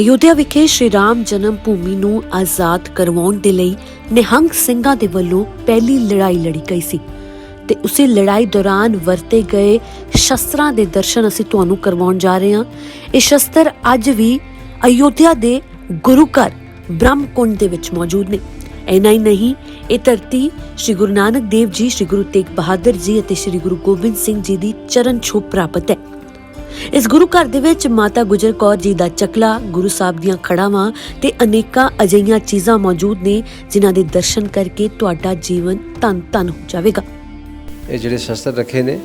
ਅਯੋਧਿਆ ਵਿਖੇ ਸ਼੍ਰੀ ਰਾਮ ਜਨਮ ਭੂਮੀ ਨੂੰ ਆਜ਼ਾਦ ਕਰਵਾਉਣ ਦੇ ਲਈ ਨਿਹੰਗ ਸਿੰਘਾਂ ਦੇ ਵੱਲੋਂ ਪਹਿਲੀ ਲੜਾਈ ਲੜੀ ਗਈ ਸੀ ਤੇ ਉਸੇ ਲੜਾਈ ਦੌਰਾਨ ਵਰਤੇ ਗਏ ਸ਼ਸਤਰਾਂ ਦੇ ਦਰਸ਼ਨ ਅਸੀਂ ਤੁਹਾਨੂੰ ਕਰਵਾਉਣ ਜਾ ਰਹੇ ਹਾਂ। ਇਹ ਸ਼ਸਤਰ ਅੱਜ ਵੀ ਅਯੋਧਿਆ ਦੇ ਗੁਰੂ ਘਰ ਬ੍ਰਹਮਕੁੰਡ ਦੇ ਵਿੱਚ ਮੌਜੂਦ ਨੇ। ਇੰਨਾ ਹੀ ਨਹੀਂ, ਇਹ ਧਰਤੀ ਸ੍ਰੀ ਗੁਰੂ ਨਾਨਕ ਦੇਵ ਜੀ, ਸ੍ਰੀ ਗੁਰੂ ਤੇਗ ਬਹਾਦਰ ਜੀ ਅਤੇ ਸ੍ਰੀ ਗੁਰੂ ਗੋਬਿੰਦ ਸਿੰਘ ਜੀ ਦੀ ਚਰਨ ਛੋਹ ਪ੍ਰਾਪਤ ਹੈ। ਇਸ ਗੁਰੂ ਘਰ ਦੇ ਵਿੱਚ ਮਾਤਾ ਗੁਜਰ ਕੌਰ ਜੀ ਦਾ ਚਕਲਾ, ਗੁਰੂ ਸਾਹਿਬ ਦੀਆਂ ਖੜਾਵਾਂ ਤੇ ਅਨੇਕਾਂ ਅਜਈਆਂ ਚੀਜ਼ਾਂ ਮੌਜੂਦ ਨੇ, ਜਿਨ੍ਹਾਂ ਦੇ ਦਰਸ਼ਨ ਕਰਕੇ ਤੁਹਾਡਾ ਜੀਵਨ ਧੰਨ ਧੰਨ ਹੋ ਜਾਵੇਗਾ। ਇਹ ਜਿਹੜੇ ਸ਼ਸਤਰ ਰੱਖੇ ਨੇ,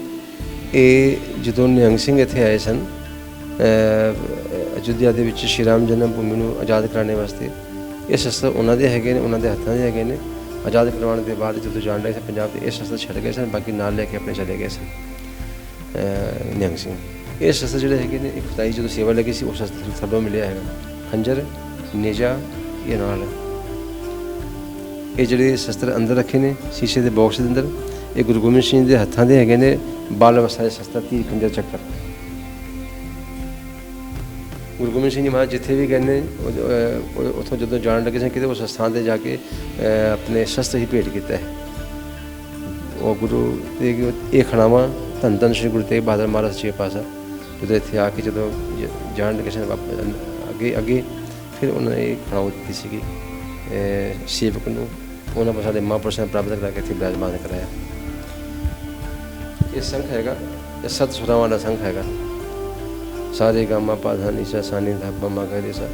ਇਹ ਜਦੋਂ ਨਿਹੰਗ ਸਿੰਘ ਇੱਥੇ ਆਏ ਸਨ, ਅਹ, ਅਯੁੱਧਿਆ ਦੇ ਵਿੱਚ ਸ਼੍ਰੀ ਰਾਮ ਜਨਮ ਭੂਮੀ ਨੂੰ ਆਜ਼ਾਦ ਕਰਾਉਣ ਵਾਸਤੇ, ਇਹ ਸ਼ਸਤਰ ਉਹਨਾਂ ਦੇ ਹੈਗੇ ਨੇ, ਉਹਨਾਂ ਦੇ ਹੱਥਾਂ ਦੇ ਹੈਗੇ ਨੇ। ਆਜ਼ਾਦ ਕਰਵਾਉਣ ਦੇ ਬਾਅਦ ਜਦੋਂ ਜਾਣ ਲੱਗੇ ਸੀ ਪੰਜਾਬ ਦੇ ਇਹ ਸ਼ਸਤਰ ਛੱਡ ਗਏ ਸਨ, ਬਾਕੀ ਨਾਲ ਲੈ ਕੇ ਆਪਣੇ ਚਲੇ ਗਏ ਸਨ ਨਿਹੰਗ ਸਿੰਘ। ਇਹ ਸ਼ਸਤਰ ਜਿਹੜੇ ਹੈਗੇ ਨੇ, ਇੱਕ ਖੁਦਾਈ ਜਦੋਂ ਸੇਵਾ ਲੱਗੀ ਸੀ, ਉਹ ਸ਼ਸਤਰ ਥੱਲੋਂ ਮਿਲਿਆ ਹੈਗਾ। ਖੰਜਰ, ਨੇਜਾ, ਇਹ ਨਾਲ ਇਹ ਜਿਹੜੇ ਸ਼ਸਤਰ ਅੰਦਰ ਰੱਖੇ ਨੇ, ਸ਼ੀਸ਼ੇ ਦੇ ਬਾਕਸ ਦੇ ਅੰਦਰ, ਇਹ ਗੁਰੂ ਗੋਬਿੰਦ ਸਿੰਘ ਜੀ ਦੇ ਹੱਥਾਂ ਦੇ ਹੈਗੇ ਨੇ, ਬਾਲ ਅਵਸਥਾ ਦੇ ਸ਼ਸਤਰ, ਤੀਰ, ਖੰਜਰ, ਚੱਕਰ। ਗੁਰੂ ਗੋਬਿੰਦ ਸਿੰਘ ਜੀ ਮਹਾਰਾਜ ਜਿੱਥੇ ਵੀ ਗਏ ਨੇ ਉੱਥੋਂ ਜਦੋਂ ਜਾਣ ਲੱਗੇ ਸੀ, ਕਿਤੇ ਉਸ ਸਥਾਨ ਤੇ ਜਾ ਕੇ ਆਪਣੇ ਸ਼ਸਤਰ ਹੀ ਭੇਟ ਕੀਤਾ ਹੈ। ਉਹ ਗੁਰੂ ਇਹ ਖਣਾਵਾ ਧੰਨ ਧੰਨ ਸ਼੍ਰੀ ਗੁਰੂ ਤੇਗ ਬਹਾਦਰ ਮਹਾਰਾਜ ਜੀ ਪਾਸਾ ਜਦੋਂ ਇੱਥੇ ਆ ਕੇ ਜਦੋਂ ਜਾਣ ਲੱਗੇ ਸਨ ਅੱਗੇ ਅੱਗੇ, ਫਿਰ ਉਹਨਾਂ ਨੇ ਇਹ ਦਿੱਤੀ ਸੀਗੀ। ਸੇਵਕ ਨੂੰ, ਉਹਨਾਂ ਪਾਸਾ ਦੇ ਮਹਾਂਪੁਰਸ਼ਾਂ ਨੇ ਪ੍ਰਾਪਤ ਕਰਾ ਕੇ ਇੱਥੇ ਬਿਰਾਜਮਾਨ ਕਰਾਇਆ। ਇਹ ਸੰਖ ਹੈਗਾ, ਇਹ ਸਤ ਸੁਰਾਂ ਵਾਲਾ ਸੰਖ ਹੈਗਾ। ਸਾਰੇ ਗਾਮਾ ਪਾਧਾ ਨੀਸਾ ਸਾਨੀ ਦਾ ਬੰਮਾ ਕਰੇ ਸਾ।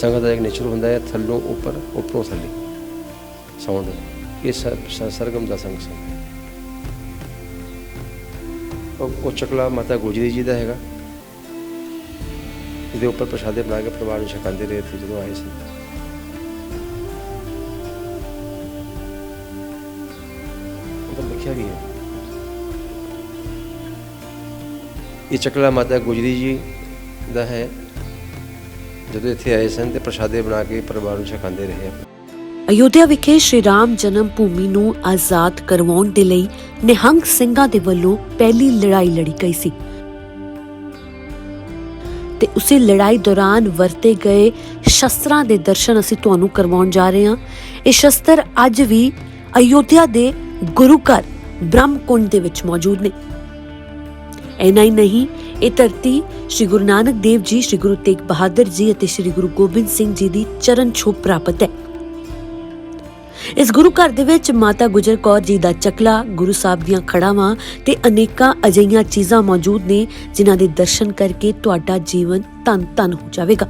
ਸੰਗ ਦਾ ਇੱਕ ਨਿਚਰ ਹੁੰਦਾ ਹੈ, ਥੱਲੋਂ ਉੱਪਰ, ਉੱਪਰੋਂ ਥੱਲੇ। ਸਾਊਂਡ ਇਹ ਸਰਗਮ ਦਾ ਸੰਗ ਸੰਗ ਉਹ ਉਹ ਚਕਲਾ ਮਾਤਾ ਗੁਜਰੀ ਜੀ ਦਾ ਹੈਗਾ। ਇਹਦੇ ਉੱਪਰ ਪ੍ਰਸ਼ਾਦੇ ਬਣਾ ਕੇ ਪਰਿਵਾਰ ਨੂੰ ਛਕਾਉਂਦੇ ਰਹੇ ਸੀ ਜਦੋਂ ਆਏ ਸੀ। ਉੱਪਰ ਲਿਖਿਆ ਵੀ ਹੈ। ਇਹ ਚਕਲਾ ਮਾਤਾ ਗੁਜਰੀ ਜੀ ਦਾ ਹੈ। ਜਦੋਂ ਇੱਥੇ ਆਏ ਸਨ ਤੇ ਪ੍ਰਸ਼ਾਦੇ ਬਣਾ ਕੇ ਪਰਿਵਾਰ ਨੂੰ ਛਕਾਉਂਦੇ ਰਹੇ। ਅਯੋਧਿਆ ਵਿਖੇ ਸ਼੍ਰੀ ਰਾਮ ਜਨਮ ਭੂਮੀ ਨੂੰ ਆਜ਼ਾਦ ਕਰਵਾਉਣ ਦੇ ਲਈ ਨਿਹੰਗ ਸਿੰਘਾਂ ਦੇ ਵੱਲੋਂ ਪਹਿਲੀ ਲੜਾਈ ਲੜੀ ਗਈ ਸੀ। ਤੇ ਉਸੇ ਲੜਾਈ ਦੌਰਾਨ ਵਰਤੇ ਗਏ ਸ਼ਸਤਰਾਂ ਦੇ ਦਰਸ਼ਨ ਅਸੀਂ ਤੁਹਾਨੂੰ ਕਰਵਾਉਣ ਜਾ ਰਹੇ ਹਾਂ। ਇਹ ਸ਼ਸਤਰ ਅੱਜ ਵੀ ਅਯੋਧਿਆ ਦੇ ਗੁਰੂ ਘਰ ਬ੍ਰਹਮਕੁੰਡ ਦੇ ਵਿੱਚ ਮੌਜੂਦ ਨੇ। ਇੰਨਾ ਹੀ ਨਹੀਂ, ਇਹ ਧਰਤੀ ਸ੍ਰੀ ਗੁਰੂ ਨਾਨਕ ਦੇਵ ਜੀ, ਸ੍ਰੀ ਗੁਰੂ ਤੇਗ ਬਹਾਦਰ ਜੀ ਅਤੇ ਸ੍ਰੀ ਗੁਰੂ ਗੋਬਿੰਦ ਸਿੰਘ ਜੀ ਦੀ ਚਰਨ ਛੋਹ ਪ੍ਰਾਪਤ ਹੈ। ਇਸ ਗੁਰੂ ਘਰ ਦੇ ਵਿੱਚ ਮਾਤਾ ਗੁਜਰ ਕੌਰ ਜੀ ਦਾ ਚਕਲਾ, ਗੁਰੂ ਸਾਹਿਬ ਦੀਆਂ ਖੜਾਵਾਂ ਤੇ ਅਨੇਕਾਂ ਅਜਈਆਂ ਚੀਜ਼ਾਂ ਮੌਜੂਦ ਨੇ ਜਿਨ੍ਹਾਂ ਦੇ ਦਰਸ਼ਨ ਕਰਕੇ ਤੁਹਾਡਾ ਜੀਵਨ ਧੰਨ ਧੰਨ ਹੋ ਜਾਵੇਗਾ।